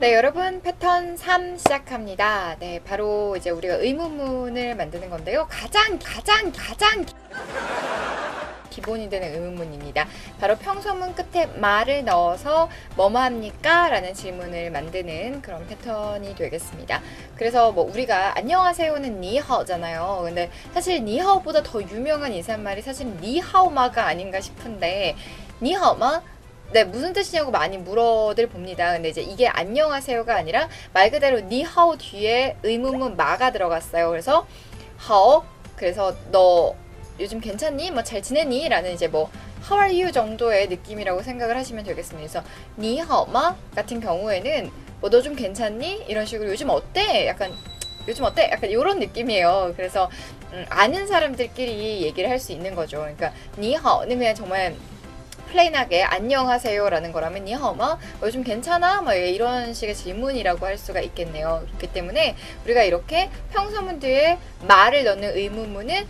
네, 여러분 패턴 3 시작합니다. 네, 바로 이제 우리가 의문문을 만드는 건데요. 가장 가장 가장 기본이 되는 의문문입니다. 바로 평소문 끝에 말을 넣어서 뭐뭐 합니까? 라는 질문을 만드는 그런 패턴이 되겠습니다. 그래서 뭐 우리가 안녕하세요는 니하오잖아요. 근데 사실 니하오보다 더 유명한 인사말이 사실 니하오마가 아닌가 싶은데 니하오마? 네, 무슨 뜻이냐고 많이 물어들 봅니다. 근데 이제 이게 안녕하세요가 아니라 말 그대로 니하오 뒤에 의문문 마가 들어갔어요. 그래서 하오 그래서 너 요즘 괜찮니? 뭐 잘 지내니? 라는 이제 뭐 How are you 정도의 느낌이라고 생각을 하시면 되겠습니다. 그래서 니하오마 같은 경우에는 뭐 너 좀 괜찮니? 이런 식으로 요즘 어때? 약간 요즘 어때? 약간 이런 느낌이에요. 그래서 음, 아는 사람들끼리 얘기를 할 수 있는 거죠. 그러니까 니하오는 그냥 정말 플레인하게 안녕하세요라는 거라면 니하오마 요즘 괜찮아? 뭐 이런 식의 질문이라고 할 수가 있겠네요. 그렇기 때문에 우리가 이렇게 평소문 뒤에 말을 넣는 의문문은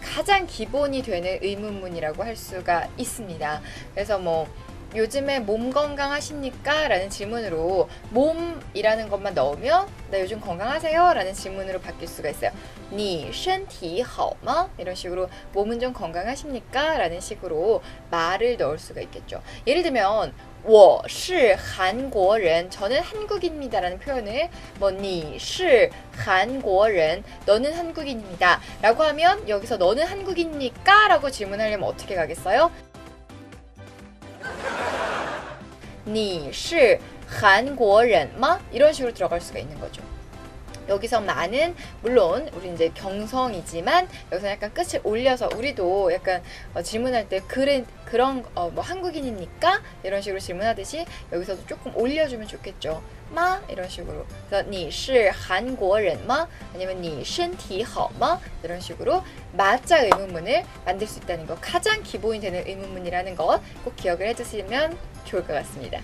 가장 기본이 되는 의문문이라고 할 수가 있습니다. 그래서 뭐 요즘에 몸 건강하십니까? 라는 질문으로 몸이라는 것만 넣으면 나 요즘 건강하세요? 라는 질문으로 바뀔 수가 있어요. 니身体好吗? 이런 식으로 몸은 좀 건강하십니까? 라는 식으로 말을 넣을 수가 있겠죠. 예를 들면 我是韩国人 저는 한국인입니다라는 표현을 뭐你是韩国人 너는 한국인입니다 라고 하면 여기서 너는 한국인입니까? 라고 질문하려면 어떻게 가겠어요? 你是韩国人吗? 이런 식으로 들어갈 수가 있는 거죠. 여기서 많은 물론 우리 이제 경성이지만 여기서 약간 끝을 올려서 우리도 약간 어, 질문할 때 그래 그런 어, 뭐 한국인입니까 이런 식으로 질문하듯이 여기서도 조금 올려주면 좋겠죠. 마 이런 식으로 그래서 你是韩国人吗 아니면 你身体好吗 이런 식으로 마자 의문문을 만들 수 있다는 거 가장 기본이 되는 의문문이라는 것 꼭 기억을 해두시면 좋을 것 같습니다.